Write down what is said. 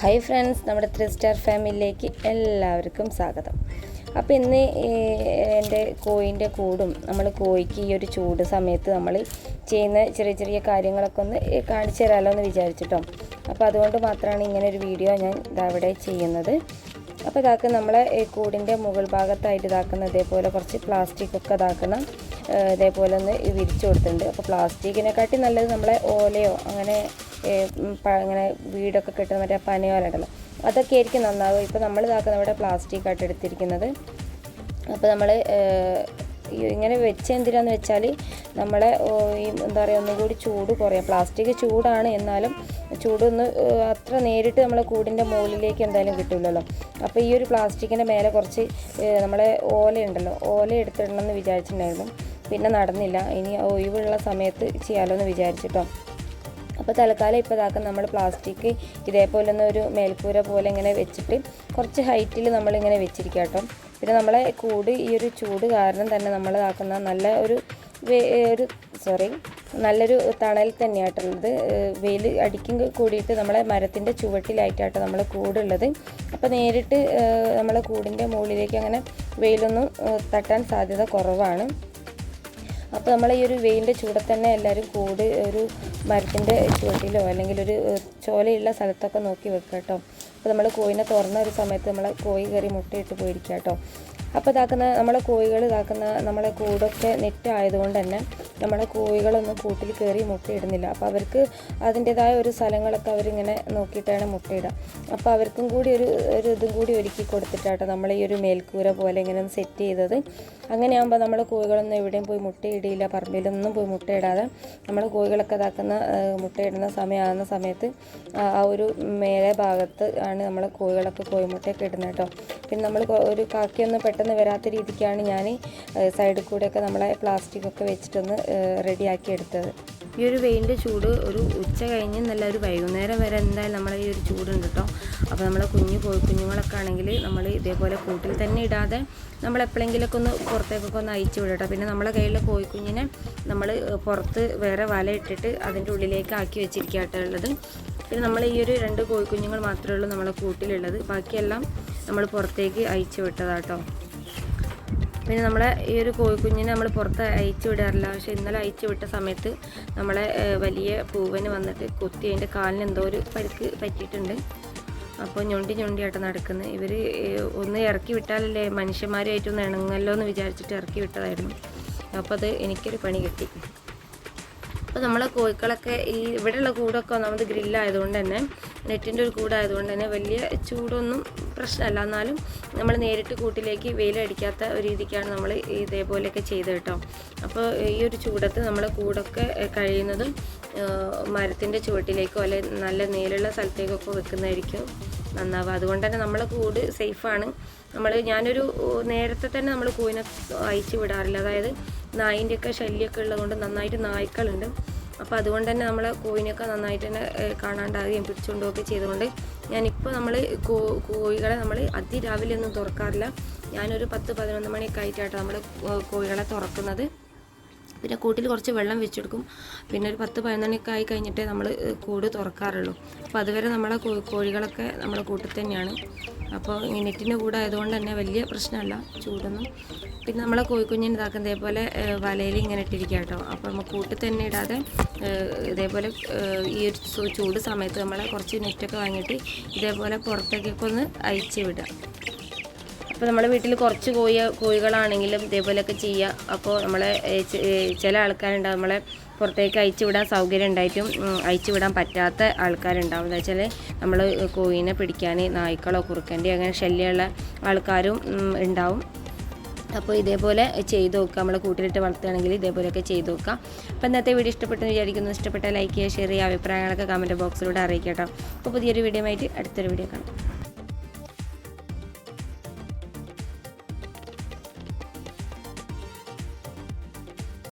Hi friends നമ്മുടെ three star ഫാമിലിയിലേക്ക് എല്ലാവർക്കും സ്വാഗതം. അപ്പോൾ ഇന്ന് എന്റെ കോയിന്റെ കൂടും നമ്മൾ കോഴിക്ക് ഈ ഒരു ചൂട് സമയത്ത് നമ്മൾ ചെയ്യുന്ന ചെറിയ ചെറിയ കാര്യങ്ങളൊക്കെ ഒന്ന് കാണിച്ചു തരാമല്ലോ എന്ന് വിചാരിച്ചിട്ടോ. അപ്പോൾ അതുകൊണ്ട് മാത്രമാണ് ഇങ്ങനെ ഒരു വീഡിയോ ഞാൻ ഇതവിടെ ചെയ്യുന്നത്. അപ്പോൾ ഇതാക്ക് നമ്മളെ കൂടിന്റെ മുകൾ ഭാഗത്തായിട്ട് ഇതാക്കുന്ന ഇതേപോലെ കുറച്ച് പ്ലാസ്റ്റിക് ഒക്കെ ഇതാക്കുന്ന ഇതേപോലെ ഒന്ന് വിരിച്ചു കൊടുത്തിട്ടുണ്ട്. അപ്പോൾ പ്ലാസ്റ്റിക്കിനെക്കാട്ടി നല്ലത് നമ്മളെ ഓലയോ അങ്ങനെ ഇങ്ങനെ വീടൊക്കെ കെട്ടുന്ന മറ്റേ പനയോലുണ്ടല്ലോ അതൊക്കെ ആയിരിക്കും നന്നാവുക. ഇപ്പോൾ നമ്മൾ ഇതാക്കുന്ന ഇവിടെ പ്ലാസ്റ്റിക് ആയിട്ട് എടുത്തിരിക്കുന്നത്. അപ്പോൾ നമ്മൾ ഇങ്ങനെ വെച്ച് എന്തിനാന്ന് വെച്ചാൽ നമ്മളെ ഈ എന്താ പറയുക ഒന്നും കൂടി ചൂട് കുറയാം. പ്ലാസ്റ്റിക് ചൂടാണ് എന്നാലും ചൂടൊന്ന് അത്ര നേരിട്ട് നമ്മളെ കൂടിന്റെ മുകളിലേക്ക് എന്തായാലും കിട്ടില്ലല്ലോ അപ്പോൾ ഈ ഒരു പ്ലാസ്റ്റിക്കിന്റെ മേലെ കുറച്ച് നമ്മളെ ഓല ഉണ്ടല്ലോ. ഓല എടുത്തിടണം എന്ന് വിചാരിച്ചിട്ടുണ്ടായിരുന്നു. പിന്നെ നടന്നില്ല. ഇനി ഒഴിവുള്ള സമയത്ത് ചെയ്യാമല്ലോ എന്ന് വിചാരിച്ചിട്ടോ. അപ്പോൾ തൽക്കാലം ഇപ്പോൾ ഇതാക്കാൻ നമ്മൾ പ്ലാസ്റ്റിക് ഇതേപോലെ ഒരു മേൽക്കൂര പോലെ ഇങ്ങനെ വെച്ചിട്ട് കുറച്ച് ഹൈറ്റിൽ നമ്മളിങ്ങനെ വെച്ചിരിക്കുക കേട്ടോ. പിന്നെ നമ്മളെ കൂട് ഈ ഒരു ചൂട് കാരണം തന്നെ നമ്മൾ ഇതാക്കുന്ന നല്ല ഒരു ഒരു സോറി നല്ലൊരു തണൽ തന്നെയായിട്ടുള്ളത്. വെയിൽ അടിക്കും കൂടിയിട്ട് നമ്മളെ മരത്തിന്റെ ചുവട്ടിലായിട്ടാട്ടോ നമ്മളെ കൂടുള്ളത്. അപ്പോൾ നേരിട്ട് നമ്മളെ കൂടിന്റെ മുകളിലേക്ക് അങ്ങനെ വെയിലൊന്നും തട്ടാൻ സാധ്യത കുറവാണ്. അപ്പോൾ നമ്മൾ ഈ ഒരു വെയിലിന്റെ ചൂടെ തന്നെ എല്ലാവരും കൂട് ഒരു മരത്തിന്റെ ചുവട്ടിലോ അല്ലെങ്കിൽ ഒരു ചോലയുള്ള സ്ഥലത്തൊക്കെ നോക്കി വെക്കുക കേട്ടോ അപ്പോൾ നമ്മൾ കോയിനെ തുറന്ന ഒരു സമയത്ത് നമ്മൾ കോഴി കയറി മുട്ടയിട്ട് പോയിരിക്കുക കേട്ടോ അപ്പോൾ ഇതാക്കുന്ന നമ്മളെ കോഴികൾ ഇതാക്കുന്ന നമ്മളെ കൂടൊക്കെ നെറ്റ് ആയതുകൊണ്ട് തന്നെ നമ്മളെ കോഴികളൊന്നും കൂട്ടിൽ കയറി മുട്ടയിടുന്നില്ല. അപ്പോൾ അവർക്ക് അതിന്റെതായ ഒരു സ്ഥലങ്ങളൊക്കെ അവരിങ്ങനെ നോക്കിയിട്ടാണ് മുട്ടയിടുക. അപ്പോൾ അവർക്കും കൂടി ഒരു ഒരു ഇതും കൂടി ഒരുക്കി കൊടുത്തിട്ടാട്ടോ നമ്മൾ ഈ ഒരു മേൽക്കൂര പോലെ ഇങ്ങനെ സെറ്റ് ചെയ്തത്. അങ്ങനെയാകുമ്പോൾ നമ്മൾ കോഴികളൊന്നും എവിടെയും പോയി മുട്ടയിടിയില്ല പറമ്പിലൊന്നും പോയി മുട്ടയിടാതെ നമ്മൾ കോഴികളൊക്കെ ഇതാക്കുന്ന മുട്ടയിടുന്ന സമയമാകുന്ന സമയത്ത് ആ ഒരു മേലെ ഭാഗത്ത് ആണ് നമ്മൾ കോഴികളൊക്കെ കോഴിമുട്ടയൊക്കെ ഇടുന്നത് കേട്ടോ. പിന്നെ നമ്മൾ ഒരു കാക്കിയൊന്നും പെട്ടെന്ന് വരാത്ത രീതിക്കാണ് ഞാൻ സൈഡിൽ കൂടെയൊക്കെ നമ്മളെ പ്ലാസ്റ്റിക്കൊക്കെ വെച്ചിട്ടൊന്ന് റെഡിയാക്കി എടുത്തത്. ഈ ഒരു വെയിലിന്റെ ചൂട് ഒരു ഉച്ച കഴിഞ്ഞ് നല്ല ഒരു വൈകുന്നേരം വരെ എന്തായാലും നമ്മളെ ഈ ഒരു ചൂടുണ്ട് കേട്ടോ അപ്പോൾ നമ്മളെ കുഞ്ഞു കോഴി കുഞ്ഞുങ്ങളൊക്കെ ആണെങ്കിൽ നമ്മൾ ഇതേപോലെ കൂട്ടിൽ തന്നെ ഇടാതെ നമ്മൾ എപ്പോഴെങ്കിലുമൊക്കെ ഒന്ന് പുറത്തേക്കൊക്കെ ഒന്ന് അയച്ചു വിടട്ടോ. പിന്നെ നമ്മളെ കയ്യിലെ കോഴിക്കുഞ്ഞിനെ നമ്മൾ പുറത്ത് വേറെ വല ഇട്ടിട്ട് അതിന്റെ ഉള്ളിലേക്ക് ആക്കി വെച്ചിരിക്കുക ഉള്ളത്. പിന്നെ നമ്മൾ ഈ ഒരു രണ്ട് കോഴിക്കുഞ്ഞുങ്ങൾ മാത്രമേ ഉള്ളൂ നമ്മളെ കൂട്ടിലുള്ളത്. ബാക്കിയെല്ലാം നമ്മൾ പുറത്തേക്ക് അയച്ചു വിട്ടതാട്ടോ പിന്നെ നമ്മളെ ഈ ഒരു കോഴിക്കുഞ്ഞിനെ നമ്മൾ പുറത്ത് അയച്ചു വിടാറില്ല. പക്ഷേ ഇന്നലെ അയച്ചു വിട്ട സമയത്ത് നമ്മളെ വലിയ പൂവന് വന്നിട്ട് കുത്തി അതിന്റെ കാലിന് എന്തോ ഒരു പരിക്ക് പറ്റിയിട്ടുണ്ട്. അപ്പോൾ ഞൊണ്ടി ഞൊണ്ടിയായിട്ട് നടക്കുന്നത് ഇവർ ഒന്ന് ഇറക്കി വിട്ടാലല്ലേ മനുഷ്യന്മാരുമായിട്ടൊന്ന് ഇണങ്ങല്ലോ എന്ന് വിചാരിച്ചിട്ട് ഇറക്കി വിട്ടതായിരുന്നു. അപ്പോൾ അത് എനിക്കൊരു പണി കിട്ടി. അപ്പോൾ നമ്മളെ കോഴിക്കളൊക്കെ ഈ ഇവിടെയുള്ള കൂടൊക്കെ ഒന്നാമത് ഗ്രില്ലായതുകൊണ്ട് തന്നെ നെറ്റിന്റെ ഒരു കൂടായതുകൊണ്ട് തന്നെ വലിയ ചൂടൊന്നും പ്രശ്നമല്ല. എന്നാലും നമ്മൾ നേരിട്ട് കൂട്ടിലേക്ക് വെയിലടിക്കാത്ത ഒരു രീതിക്കാണ് നമ്മൾ ഇതേപോലെയൊക്കെ ചെയ്ത് കേട്ടോ. അപ്പോൾ ഈ ഒരു ചൂടത്ത് നമ്മൾ കൂടൊക്കെ കഴിയുന്നതും മരത്തിന്റെ ചുവട്ടിലേക്കോ അല്ലെ നല്ല നേരുള്ള സ്ഥലത്തേക്കൊക്കെ വെക്കുന്നതായിരിക്കും നന്നാവുക. അതുകൊണ്ട് തന്നെ നമ്മളെ കൂട് സേഫാണ്. നമ്മൾ ഞാനൊരു നേരത്തെ തന്നെ നമ്മൾ കൂവിനെ അയച്ചു വിടാറില്ല. അതായത് നായിന്റെയൊക്കെ ശല്യമൊക്കെ ഉള്ളതുകൊണ്ട് നന്നായിട്ട് നായ്ക്കളുണ്ട്. അപ്പോൾ അതുകൊണ്ട് തന്നെ നമ്മളെ കൂവിനെയൊക്കെ നന്നായിട്ട് തന്നെ കാണാണ്ടാകുകയും പിടിച്ചുകൊണ്ടുമൊക്കെ ചെയ്തുകൊണ്ട് ഞാനിപ്പോൾ നമ്മൾ കോഴികളെ നമ്മൾ അതിരാവിലെ ഒന്നും തുറക്കാറില്ല. ഞാനൊരു പത്ത് പതിനൊന്ന് മണിയൊക്കെ ആയിട്ടാണ് നമ്മൾ കോഴികളെ തുറക്കുന്നത്. പിന്നെ കൂട്ടിൽ കുറച്ച് വെള്ളം വെച്ചെടുക്കും. പിന്നെ ഒരു പത്ത് പതിനൊന്നണിയൊക്കെ ആയി കഴിഞ്ഞിട്ടേ നമ്മൾ കൂട് തുറക്കാറുള്ളൂ. അപ്പോൾ അതുവരെ നമ്മളെ കോഴികളൊക്കെ നമ്മളെ കൂട്ടിൽ തന്നെയാണ്. അപ്പോൾ ഈ നെറ്റിന്റെ കൂടെ ആയതുകൊണ്ട് തന്നെ വലിയ പ്രശ്നമല്ല ചൂടൊന്നും. പിന്നെ നമ്മളെ കോഴിക്കുഞ്ഞിന് ഇതാക്കുന്ന ഇതേപോലെ വലയിൽ ഇങ്ങനെ ഇട്ടിരിക്കുക കേട്ടോ. അപ്പോൾ നമ്മൾ കൂട്ടിൽ തന്നെ ഇടാതെ ഇതേപോലെ ഈ ഒരു ചൂട് സമയത്ത് നമ്മളെ കുറച്ച് നെറ്റൊക്കെ വാങ്ങിയിട്ട് ഇതേപോലെ പുറത്തേക്കൊക്കെ ഒന്ന് അയച്ച് വിടുക. അപ്പോൾ നമ്മുടെ വീട്ടിൽ കുറച്ച് കോഴി കോഴികളാണെങ്കിലും ഇതേപോലെയൊക്കെ ചെയ്യുക അപ്പോൾ നമ്മളെ ചില ആൾക്കാരുണ്ടാവും നമ്മളെ പുറത്തേക്ക് അയച്ചു വിടാൻ സൗകര്യം ഉണ്ടായിട്ടും ഉം, അയച്ചു വിടാൻ പറ്റാത്ത ആൾക്കാരുണ്ടാവും. എന്താ വെച്ചാൽ നമ്മൾ കോഴീനെ പിടിക്കാൻ നായ്ക്കളോ കുറുക്കന്റെ അങ്ങനെ ശല്യമുള്ള ആൾക്കാരും ഉണ്ടാവും. അപ്പോൾ ഇതേപോലെ ചെയ്ത് നോക്കുക. നമ്മൾ കൂട്ടിലിട്ട് വളർത്തുകയാണെങ്കിൽ ഇതേപോലെയൊക്കെ ചെയ്ത് നോക്കുക. അപ്പോൾ ഇന്നത്തെ വീഡിയോ ഇഷ്ടപ്പെട്ടെന്ന് വിചാരിക്കുന്നു. ഇഷ്ടപ്പെട്ട ലൈക്ക് ചെയ്യുക ഷെയർ ചെയ്യുക അഭിപ്രായങ്ങളൊക്കെ കമന്റ് ബോക്സിലൂടെ അറിയിക്കാം കേട്ടോ. അപ്പോൾ പുതിയൊരു വീഡിയോ ആയിട്ട് അടുത്തൊരു വീഡിയോ കാണാം.